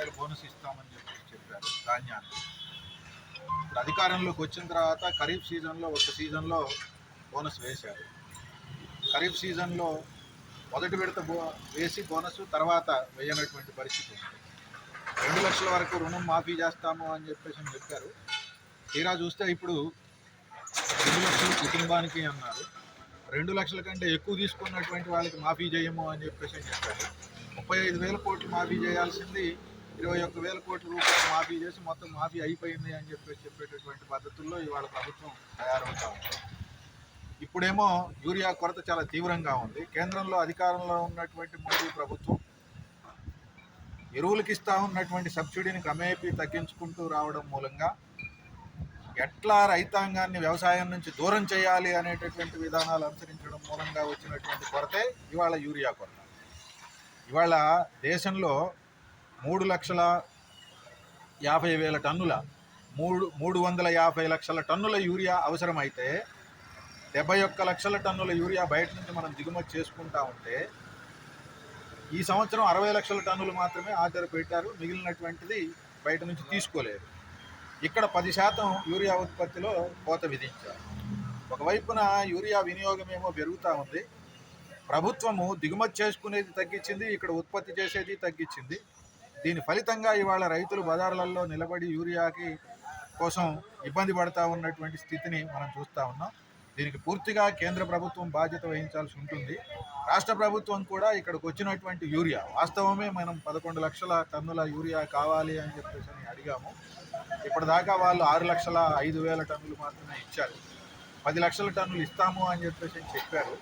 రూపాయలు బోనస్ ఇస్తామని చెప్పి చెప్పారు ధాన్యాన్ని. ఇప్పుడు అధికారంలోకి వచ్చిన తర్వాత ఖరీఫ్ సీజన్లో ఒక సీజన్లో బోనస్ వేశారు. ఖరీఫ్ సీజన్లో మొదటి విడత బో వేసి బోనస్ తర్వాత వేయనటువంటి పరిస్థితి ఉంది. రెండు లక్షల వరకు రుణం మాఫీ చేస్తాము అని చెప్పేసి చెప్పారు. తీరా చూస్తే ఇప్పుడు రెండు లక్షలు కుటుంబానికి అన్నారు. రెండు లక్షల కంటే ఎక్కువ తీసుకున్నటువంటి వాళ్ళకి మాఫీ చేయము అని చెప్పేసి చెప్పారు. ముప్పై ఐదు వేల కోట్లు మాఫీ చేయాల్సింది ఇరవై ఒక్క వేల కోట్ల రూపాయలు మాఫీ చేసి మొత్తం మాఫీ అయిపోయింది అని చెప్పేసి చెప్పేటటువంటి పద్ధతుల్లో ఇవాళ ప్రభుత్వం తయారవుతా ఉంది. ఇప్పుడేమో యూరియా కొరత చాలా తీవ్రంగా ఉంది. కేంద్రంలో అధికారంలో ఉన్నటువంటి మోడీ ప్రభుత్వం ఎరువులకు ఇస్తా ఉన్నటువంటి సబ్సిడీని క్రమేపీ తగ్గించుకుంటూ రావడం మూలంగా ఎట్లా రైతాంగాన్ని వ్యవసాయం నుంచి దూరం చేయాలి అనేటటువంటి విధానాలు అనుసరించడం మూలంగా వచ్చినటువంటి కొరతే ఇవాళ యూరియా కొరత. ఇవాళ దేశంలో మూడు లక్షల యాభై వేల టన్నుల మూడు మూడు వందల యాభై లక్షల టన్నుల యూరియా అవసరమైతే డెబ్బై ఒక్క లక్షల టన్నుల యూరియా బయట నుంచి మనం దిగుమతి చేసుకుంటా ఉంటే ఈ సంవత్సరం అరవై లక్షల టన్నులు మాత్రమే ఆర్డర్ పెట్టారు. మిగిలినటువంటిది బయట నుంచి తీసుకోలేదు. ఇక్కడ పది శాతం యూరియా ఉత్పత్తిలో కోత విధించారు. ఒకవైపున యూరియా వినియోగం ఏమో పెరుగుతూ ఉంది. ప్రభుత్వము దిగుమతి చేసుకునేది తగ్గించింది ఇక్కడ ఉత్పత్తి చేసేది తగ్గించింది. దీని ఫలితంగా ఇవాళ రైతులు బజార్లలో నిలబడి యూరియాకి కోసం ఇబ్బంది పడతా ఉన్నటువంటి స్థితిని మనం చూస్తూ ఉన్నాం. దీనికి పూర్తిగా కేంద్ర ప్రభుత్వం బాధ్యత వహించాల్సి ఉంటుంది. రాష్ట్ర ప్రభుత్వం కూడా ఇక్కడికి వచ్చినటువంటి యూరియా వాస్తవమే మనం పదకొండు లక్షల టన్నుల యూరియా కావాలి అని చెప్పేసి అని అడిగాము. ఇప్పటిదాకా వాళ్ళు ఆరు లక్షల ఐదు వేల టన్నులు మాత్రమే ఇచ్చారు. పది లక్షల టన్నులు ఇస్తాము అని చెప్పేసి అని చెప్పారు.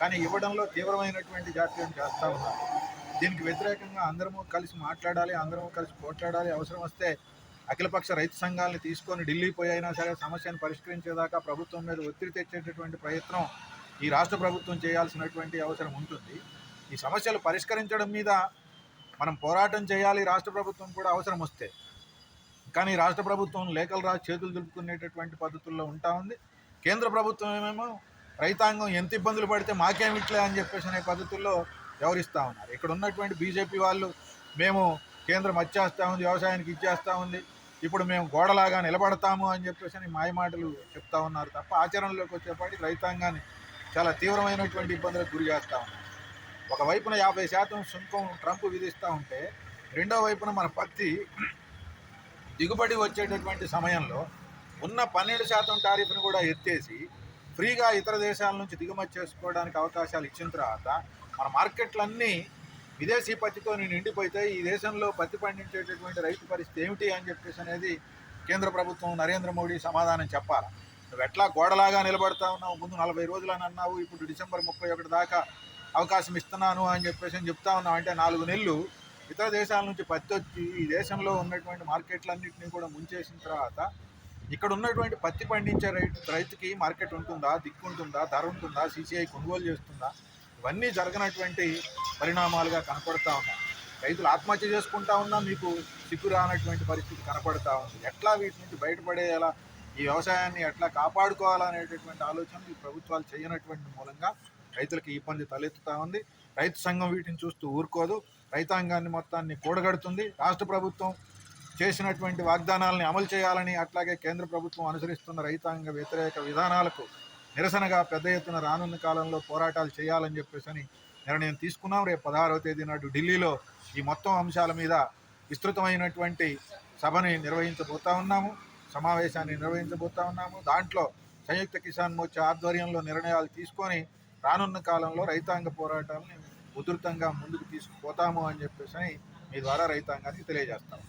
కానీ ఇవ్వడంలో తీవ్రమైనటువంటి జాప్యం చేస్తూ ఉన్నారు. దీనికి వ్యతిరేకంగా అందరము కలిసి మాట్లాడాలి అందరము కలిసి పోట్లాడాలి. అవసరం వస్తే అఖిలపక్ష రైతు సంఘాలను తీసుకొని ఢిల్లీ పోయి అయినా సరే సమస్యను పరిష్కరించేదాకా ప్రభుత్వం మీద ఒత్తిడి తెచ్చేటటువంటి ప్రయత్నం ఈ రాష్ట్ర ప్రభుత్వం చేయాల్సినటువంటి అవసరం ఉంటుంది. ఈ సమస్యలు పరిష్కరించడం మీద మనం పోరాటం చేయాలి రాష్ట్ర ప్రభుత్వం కూడా అవసరం వస్తే. కానీ రాష్ట్ర ప్రభుత్వం లేఖలు రాసి చేతులు దులుపుకునేటటువంటి పద్ధతుల్లో ఉంటా ఉంది. కేంద్ర ప్రభుత్వం ఏమేమో రైతాంగం ఎంత ఇబ్బందులు పడితే మాకేమిట్లే అని చెప్పేసి అనే పద్ధతుల్లో వ్యవహరిస్తూ ఉన్నారు? ఇక్కడ ఉన్నటువంటి బీజేపీ వాళ్ళు మేము కేంద్రం వచ్చేస్తూ ఉంది వ్యవసాయానికి ఇచ్చేస్తూ ఉంది ఇప్పుడు మేము గోడలాగా నిలబడతాము అని చెప్పేసి అని మాయమాటలు చెప్తా ఉన్నారు తప్ప ఆచరణలోకి వచ్చేపాటి రైతాంగాన్ని చాలా తీవ్రమైనటువంటి ఇబ్బందులకు గురి చేస్తూ ఉన్నారు. ఒకవైపున యాభై శాతం సుంకం ట్రంప్ విధిస్తూ ఉంటే రెండో వైపున మన పత్తి దిగుబడి వచ్చేటటువంటి సమయంలో ఉన్న పన్నెండు శాతం టారిఫ్ను కూడా ఎత్తేసి ఫ్రీగా ఇతర దేశాల నుంచి దిగుమతి చేసుకోవడానికి అవకాశాలు ఇచ్చిన తర్వాత మన మార్కెట్లన్నీ విదేశీ పత్తితో నిండిపోతే ఈ దేశంలో పత్తి పండించేటటువంటి రైతు పరిస్థితి ఏమిటి అని చెప్పేసి అనేది కేంద్ర ప్రభుత్వం నరేంద్ర మోడీ సమాధానం చెప్పాలి. నువ్వు ఎట్లా గోడలాగా నిలబడతా ఉన్నావు? ముందు నలభై రోజులని అన్నావు ఇప్పుడు డిసెంబర్ ముప్పై ఒకటి దాకా అవకాశం ఇస్తున్నాను అని చెప్పేసి చెప్తా ఉన్నావు. అంటే నాలుగు నెలలు ఇతర దేశాల నుంచి పత్తి వచ్చి ఈ దేశంలో ఉన్నటువంటి మార్కెట్లన్నింటినీ కూడా ముంచేసిన తర్వాత ఇక్కడ ఉన్నటువంటి పత్తి పండించే రైతు రైతుకి మార్కెట్ ఉంటుందా? దిక్కు ఉంటుందా? ధర ఉంటుందా? సీసీఐ కొనుగోలు చేస్తుందా? ఇవన్నీ జరగనటువంటి పరిణామాలుగా కనపడతా ఉన్నాయి. రైతులు ఆత్మహత్య చేసుకుంటా ఉన్నా మీకు సిగ్గు రానటువంటి పరిస్థితి కనపడతా ఉంది. ఎట్లా వీటి నుంచి బయటపడేలా ఈ వ్యవసాయాన్ని ఎట్లా కాపాడుకోవాలనేటటువంటి ఆలోచనలు ఈ ప్రభుత్వాలు చేయనటువంటి మూలంగా రైతులకు ఈ ఇబ్బంది తలెత్తుతా ఉంది. రైతు సంఘం వీటిని చూస్తూ ఊరుకోదు. రైతాంగాన్ని మొత్తాన్ని కూడగడుతుంది. రాష్ట్ర ప్రభుత్వం చేసినటువంటి వాగ్దానాలని అమలు చేయాలని అట్లాగే కేంద్ర ప్రభుత్వం అనుసరిస్తున్న రైతాంగ వ్యతిరేక విధానాలకు నిరసనగా పెద్ద ఎత్తున రానున్న కాలంలో పోరాటాలు చేయాలని చెప్పేసి అని నిర్ణయం తీసుకున్నాం. రేపు పదహారవ తేదీ నాడు ఢిల్లీలో ఈ మొత్తం అంశాల మీద విస్తృతమైనటువంటి సభని నిర్వహించబోతా ఉన్నాము. సమావేశాన్ని నిర్వహించబోతా ఉన్నాము. దాంట్లో సంయుక్త కిసాన్ మోర్చా ఆధ్వర్యంలో నిర్ణయాలు తీసుకొని రానున్న కాలంలో రైతాంగ పోరాటాలని ఉధృతంగా ముందుకు తీసుకుపోతాము అని చెప్పేసి మీ ద్వారా రైతాంగానికి తెలియజేస్తాము.